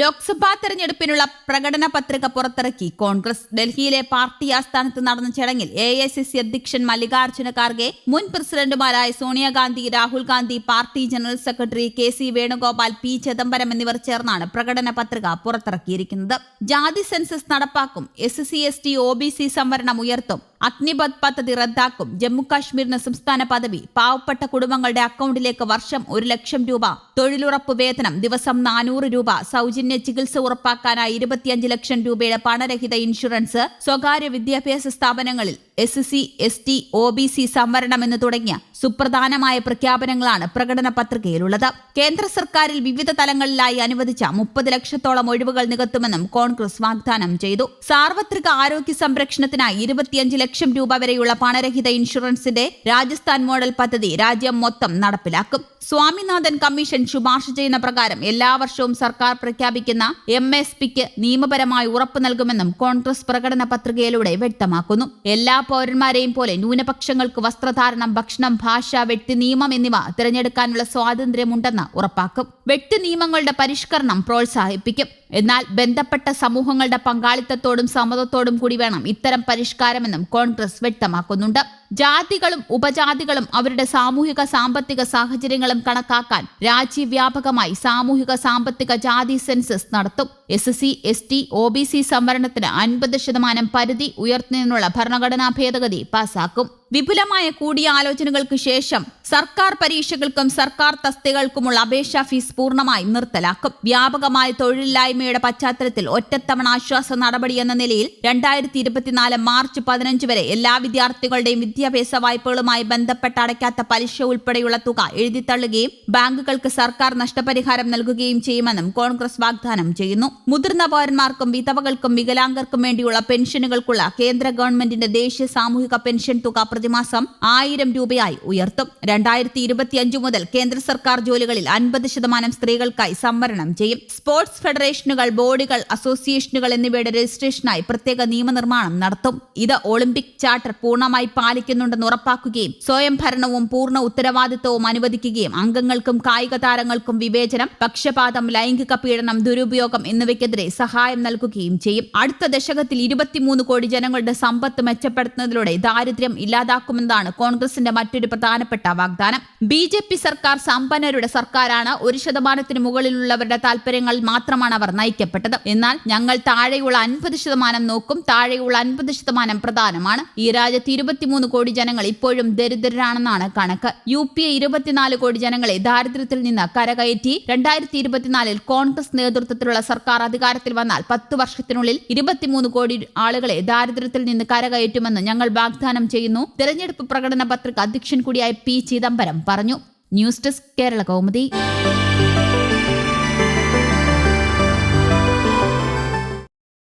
ലോക്സഭാ തെരഞ്ഞെടുപ്പിനുള്ള പ്രകടന പത്രിക പുറത്തിറക്കി. കോൺഗ്രസ് ഡൽഹിയിലെ പാർട്ടി ആസ്ഥാനത്ത് നടന്ന ചടങ്ങിൽ എ ഐ സി സി അധ്യക്ഷൻ മല്ലികാർജുന ഖാർഗെ മുൻ പ്രസിഡന്റുമാരായ Sonia Gandhi Rahul Gandhi party general secretary K C Venugopal P Chidambaram എന്നിവർ ചേർന്നാണ് പ്രകടന പത്രിക പുറത്തിറക്കിയിരിക്കുന്നത്. ജാതി സെൻസസ് നടപ്പാക്കും. S C S T O B C സംവരണം ഉയർത്തും. അഗ്നിപത് പദ്ധതി റദ്ദാക്കും. ജമ്മുകാശ്മീരിന് സംസ്ഥാന പദവി. പാവപ്പെട്ട കുടുംബങ്ങളുടെ അക്കൗണ്ടിലേക്ക് വർഷം ഒരു ലക്ഷം രൂപ. തൊഴിലുറപ്പ് വേതനം ദിവസം നാനൂറ് രൂപ. സൗജന്യ ചികിത്സ ഉറപ്പാക്കാനായി ഇരുപത്തിയഞ്ച് ലക്ഷം രൂപയുടെ പണരഹിത ഇൻഷുറൻസ് സ്വകാര്യ വിദ്യാഭ്യാസ സ്ഥാപനങ്ങളിൽ S C S T O B C സംവരണം എന്ന് തുടങ്ങിയ സുപ്രധാനമായ പ്രഖ്യാപനങ്ങളാണ് പ്രകടന പത്രികയിലുള്ളത്. കേന്ദ്ര സർക്കാരിൽ വിവിധ തലങ്ങളിലായി അനുവദിച്ച മുപ്പത് ലക്ഷത്തോളം ഒഴിവുകൾ നികത്തുമെന്നും കോൺഗ്രസ് വാഗ്ദാനം ചെയ്തു. സാർവത്രിക ആരോഗ്യ സംരക്ഷണത്തിനായി ഇരുപത്തിയഞ്ച് ലക്ഷം രൂപ വരെയുള്ള പണരഹിത ഇൻഷുറൻസിന്റെ രാജസ്ഥാൻ മോഡൽ പദ്ധതി രാജ്യം മൊത്തം നടപ്പിലാക്കും. സ്വാമിനാഥൻ കമ്മീഷൻ ശുപാർശ ചെയ്യുന്ന പ്രകാരം എല്ലാ വർഷവും സർക്കാർ പ്രഖ്യാപിക്കുന്ന എം എസ് പിക്ക് നിയമപരമായി ഉറപ്പു നൽകുമെന്നും കോൺഗ്രസ് പ്രകടന പത്രികയിലൂടെ വ്യക്തമാക്കുന്നു. എല്ലാ പൗരന്മാരെയും പോലെ ന്യൂനപക്ഷങ്ങൾക്ക് വസ്ത്രധാരണം ഭക്ഷണം ഭാഷ വെട്ടി നിയമം എന്നിവ തിരഞ്ഞെടുക്കാനുള്ള സ്വാതന്ത്ര്യമുണ്ടെന്ന് ഉറപ്പാക്കും. വെട്ടി നിയമങ്ങളുടെ പരിഷ്കരണം പ്രോത്സാഹിപ്പിക്കും. എന്നാൽ ബന്ധപ്പെട്ട സമൂഹങ്ങളുടെ പങ്കാളിത്തത്തോടും സമ്മതത്തോടും കൂടി വേണം ഇത്തരം പരിഷ്കാരമെന്നും കോൺഗ്രസ് വ്യക്തമാക്കുന്നുണ്ട്. ജാതികളും ഉപജാതികളും അവരുടെ സാമൂഹിക സാമ്പത്തിക സാഹചര്യങ്ങളും കണക്കാക്കാൻ രാജ്യവ്യാപകമായി സാമൂഹിക സാമ്പത്തിക ജാതി സെൻസസ് നടത്തും. S C S T O B C സംവരണത്തിന് അൻപത് ശതമാനം പരിധി ഉയർത്തുന്നതിനുള്ള ഭരണഘടനാ ഭേദഗതി പാസാക്കും. വിപുലമായ കൂടിയാലോചനകൾക്ക് ശേഷം സർക്കാർ പരീക്ഷകൾക്കും സർക്കാർ തസ്തികൾക്കുമുള്ള അപേക്ഷാ ഫീസ് പൂർണമായി നിർത്തലാക്കും. വ്യാപകമായ തൊഴിലില്ലായ്മയുടെ പശ്ചാത്തലത്തിൽ ഒറ്റത്തവണ ആശ്വാസ നടപടി എന്ന നിലയിൽ രണ്ടായിരത്തി ഇരുപത്തിനാല് മാർച്ച് പതിനഞ്ച് വരെ എല്ലാ വിദ്യാർത്ഥികളുടെയും വിദ്യാഭ്യാസ വായ്പകളുമായി ബന്ധപ്പെട്ട് അടയ്ക്കാത്ത പലിശ ഉൾപ്പെടെയുള്ള തുക എഴുതിത്തള്ളുകയും ബാങ്കുകൾക്ക് സർക്കാർ നഷ്ടപരിഹാരം നൽകുകയും ചെയ്യുമെന്നും കോൺഗ്രസ് വാഗ്ദാനം ചെയ്യുന്നു. മുതിർന്ന പൗരന്മാർക്കും വിധവകൾക്കും വികലാംഗർക്കും വേണ്ടിയുള്ള പെൻഷനുകൾക്കുള്ള കേന്ദ്ര ഗവൺമെന്റിന്റെ ദേശീയ സാമൂഹിക പെൻഷൻ തുക പ്രതിമാസം ആയിരം രൂപയായി ഉയർത്തും. രണ്ടായിരത്തി ഇരുപത്തിയഞ്ചു മുതൽ കേന്ദ്ര സർക്കാർ ജോലികളിൽ അൻപത് ശതമാനം സ്ത്രീകൾക്കായി സംവരണം ചെയ്യും. സ്പോർട്സ് ഫെഡറേഷനുകൾ ബോർഡുകൾ അസോസിയേഷനുകൾ എന്നിവയുടെ രജിസ്ട്രേഷനായി പ്രത്യേക നിയമനിർമ്മാണം നടത്തും. ഇത് ഒളിമ്പിക് ചാർട്ടർ പൂർണമായി പാലിക്കുന്നുണ്ടെന്ന് ഉറപ്പാക്കുകയും സ്വയം ഭരണവും പൂർണ ഉത്തരവാദിത്വവും അനുവദിക്കുകയും അംഗങ്ങൾക്കും കായിക താരങ്ങൾക്കും വിവേചനം പക്ഷപാതം ലൈംഗിക പീഡനം ദുരുപയോഗം എന്നിവയ്ക്കെതിരെ സഹായം നൽകുകയും ചെയ്യും. അടുത്ത ദശകത്തിൽ ഇരുപത്തിമൂന്ന് കോടി ജനങ്ങളുടെ സമ്പത്ത് മെച്ചപ്പെടുത്തുന്നതിലൂടെ ദാരിദ്ര്യം ഇല്ലാതാക്കുമെന്നതാണ് കോൺഗ്രസിന്റെ മറ്റൊരു പ്രധാനപ്പെട്ട വാഗ്ദാനം. ബി ജെ പി സർക്കാർ സമ്പന്നരുടെ സർക്കാരാണ്. ഒരു ശതമാനത്തിന് മുകളിലുള്ളവരുടെ താൽപര്യങ്ങൾ മാത്രമാണ് അവർ നയിക്കപ്പെട്ടത്. എന്നാൽ ഞങ്ങൾ താഴെയുള്ള അൻപത് ശതമാനം നോക്കും. താഴെയുള്ള അൻപത് ശതമാനം പ്രധാനമാണ്. ഈ രാജ്യത്ത് ഇരുപത്തിമൂന്ന് കോടി ജനങ്ങൾ ഇപ്പോഴും ദരിദ്രരാണെന്നാണ് കണക്ക്. യു പി എ ഇരുപത്തിനാല് കോടി ജനങ്ങളെ ദാരിദ്ര്യത്തിൽ നിന്ന് കരകയറ്റി. രണ്ടായിരത്തി ഇരുപത്തിനാലിൽ കോൺഗ്രസ് നേതൃത്വത്തിലുള്ള സർക്കാർ അധികാരത്തിൽ വന്നാൽ പത്ത് വർഷത്തിനുള്ളിൽ ഇരുപത്തിമൂന്ന് കോടി ആളുകളെ ദാരിദ്ര്യത്തിൽ നിന്ന് കരകയറ്റുമെന്ന് ഞങ്ങൾ വാഗ്ദാനം ചെയ്യുന്നു. തെരഞ്ഞെടുപ്പ് പ്രകടന പത്രിക അധ്യക്ഷൻ കൂടിയായ പി ചിദംബരം പറഞ്ഞു. News desk Kerala Kaumudi.